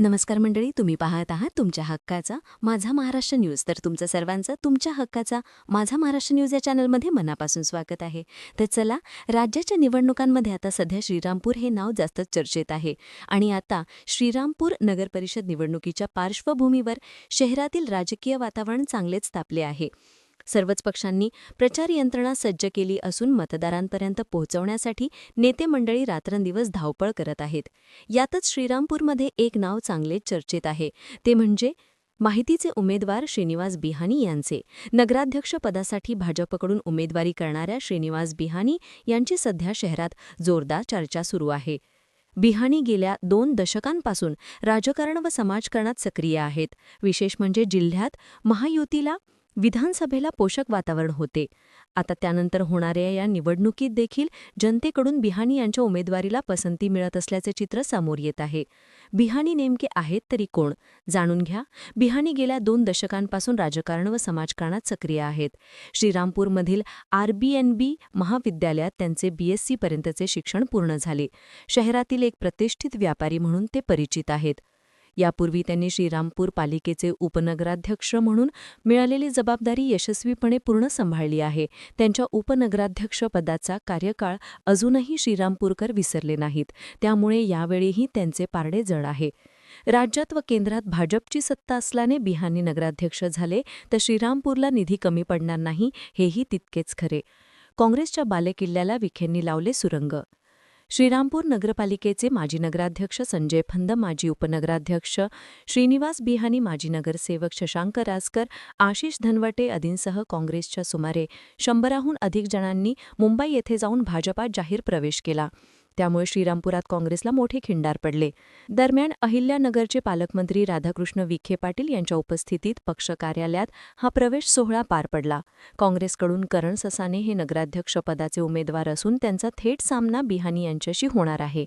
नमस्कार मंडळी तुम्ही पाहत आहात तुमच्या हक्काचा माझा महाराष्ट्र न्यूज. तर तुमचं सर्वांचं तुमच्या हक्काचा माझा महाराष्ट्र न्यूज या चॅनलमध्ये मनापासून स्वागत आहे. तर चला राज्याच्या निवडणुकांमध्ये आता सध्या श्रीरामपूर हे नाव जास्त चर्चेत आहे. आणि आता श्रीरामपूर नगरपरिषद निवडणुकीच्या पार्श्वभूमीवर शहरातील राजकीय वातावरण चांगलेच तापले आहे. सर्वच पक्षांनी प्रचार यंत्रणा सज्ज केली असून मतदारांपर्यंत पोहोचवण्यासाठी नेते मंडळी रात्रंदिवस धावपळ करत आहेत. यातच श्रीरामपूरमध्ये एक नाव चांगले चर्चेत आहे. ते म्हणजे माहितीचे उमेदवार श्रीनिवास बिहानी यांचे. नगराध्यक्ष पदासाठी भाजपकडून उमेदवारी करणाऱ्या श्रीनिवास बिहानी यांची सध्या शहरात जोरदार चर्चा सुरू आहे. बिहानी गेल्या दोन दशकांपासून राजकारण व समाजकारणात सक्रिय आहेत. विशेष म्हणजे जिल्ह्यात महायुतीला विधानसभेला पोषक वातावरण होते. आता त्यानंतर होणाऱ्या या निवडणुकीत देखील जनतेकडून बिहानी यांच्या उमेदवारीला पसंती मिळत असल्याचे चित्र समोर येत आहे. बिहानी नेमके आहेत तरी कोण? जाणून घ्या. बिहानी गेल्या दोन दशकांपासून राजकारण व समाजकारणात सक्रिय आहेत. श्रीरामपूरमधील आरबीएनबी महाविद्यालयात त्यांचे बीएससी पर्यंतचे शिक्षण पूर्ण झाले. शहरातील एक प्रतिष्ठित व्यापारी म्हणून ते परिचित आहेत. यापूर्वी त्यांनी श्रीरामपूर पालिकेचे उपनगराध्यक्ष म्हणून मिळालेली जबाबदारी यशस्वीपणे पूर्ण सांभाळली आहे. त्यांच्या उपनगराध्यक्षपदाचा कार्यकाळ अजूनही श्रीरामपूरकर विसरले नाहीत. त्यामुळे यावेळीही त्यांचे पारडे जड आहे. राज्यात व केंद्रात भाजपची सत्ता असल्याने बिहानी नगराध्यक्ष झाले तर श्रीरामपूरला निधी कमी पडणार नाही हेही तितकेच खरे. काँग्रेसच्या बालेकिल्ल्याला विखेंनी लावले सुरंग श्रीरामपूर नगरपालिकेचे माजी नगराध्यक्ष संजय फंद माजी उपनगराध्यक्ष श्रीनिवास बिहानी माजी नगरसेवक शशांक रासकर आशिष धनवटे आदींसह काँग्रेसच्या सुमारे शंभराहून अधिक जणांनी मुंबई येथे जाऊन भाजपात जाहीर प्रवेश केला. त्यामुळे श्रीरामपुरात काँग्रेसला मोठे खिंडार पडले. दरम्यान अहिल्यानगरचे पालकमंत्री राधाकृष्ण विखे पाटील यांच्या उपस्थितीत पक्ष कार्यालयात हा प्रवेश सोहळा पार पडला. काँग्रेसकडून करण ससाने हे नगराध्यक्षपदाचे उमेदवार असून त्यांचा थेट सामना बिहानी यांच्याशी होणार आहे.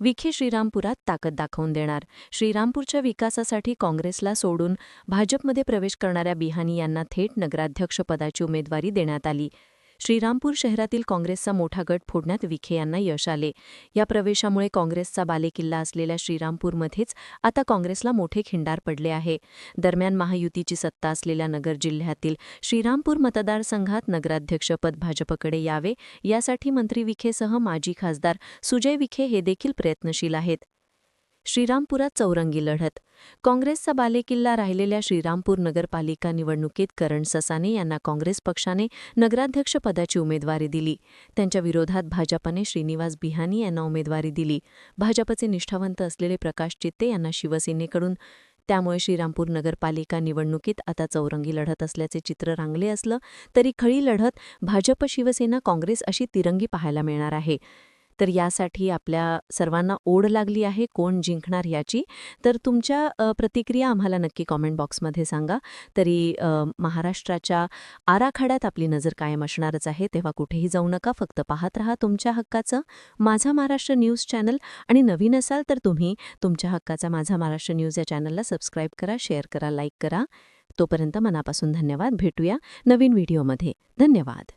विखे श्रीरामपुरात ताकद दाखवून देणार. श्रीरामपूरच्या विकासासाठी काँग्रेसला सोडून भाजपमध्ये प्रवेश करणाऱ्या बिहानी यांना थेट नगराध्यक्षपदाची उमेदवारी देण्यात आली. श्रीरामपूर शहरातील काँग्रेसचा मोठा गट फोडण्यात विखे यांना यश आले. या प्रवेशामुळे काँग्रेसचा बालेकिल्ला असलेल्या श्रीरामपूरमध्येच आता काँग्रेसला मोठे खिंडार पडले आहे. दरम्यान महायुतीची सत्ता असलेल्या नगर जिल्ह्यातील श्रीरामपूर मतदारसंघात नगराध्यक्षपद भाजपकडे यावे यासाठी मंत्री विखेसह माजी खासदार सुजय विखे हे देखील प्रयत्नशील आहेत. श्रीरामपुरात चौरंगी लढत. काँग्रेसचा बालेकिल्ला राहिलेल्या श्रीरामपूर नगरपालिका निवडणुकीत करण ससाने यांना काँग्रेस पक्षाने नगराध्यक्षपदाची उमेदवारी दिली. त्यांच्या विरोधात भाजपने श्रीनिवास बिहानी यांना उमेदवारी दिली. भाजपचे निष्ठावंत असलेले प्रकाश चित्ते यांना शिवसेनेकडून. त्यामुळे श्रीरामपूर नगरपालिका निवडणुकीत आता चौरंगी लढत असल्याचे चित्र रांगले असलं तरी खळी लढत भाजप शिवसेना काँग्रेस अशी तिरंगी पाहायला मिळणार आहे. तर यासाठी आपल्या सर्वांना ओढ लागली आहे कोण जिंकणार याची. तर तुमच्या प्रतिक्रिया आम्हाला नक्की कॉमेंट बॉक्समध्ये सांगा. तरी महाराष्ट्राच्या आराखड्यात आपली नजर कायम असणारच आहे. तेव्हा कुठेही जाऊ नका. फक्त पाहत राहा तुमच्या हक्काचं माझा महाराष्ट्र न्यूज चॅनल. आणि नवीन असाल तर तुम्ही तुमच्या हक्काचा माझा महाराष्ट्र न्यूज या चॅनलला सबस्क्राईब करा शेअर करा लाईक करा. तोपर्यंत मनापासून धन्यवाद. भेटूया नवीन व्हिडिओमध्ये. धन्यवाद.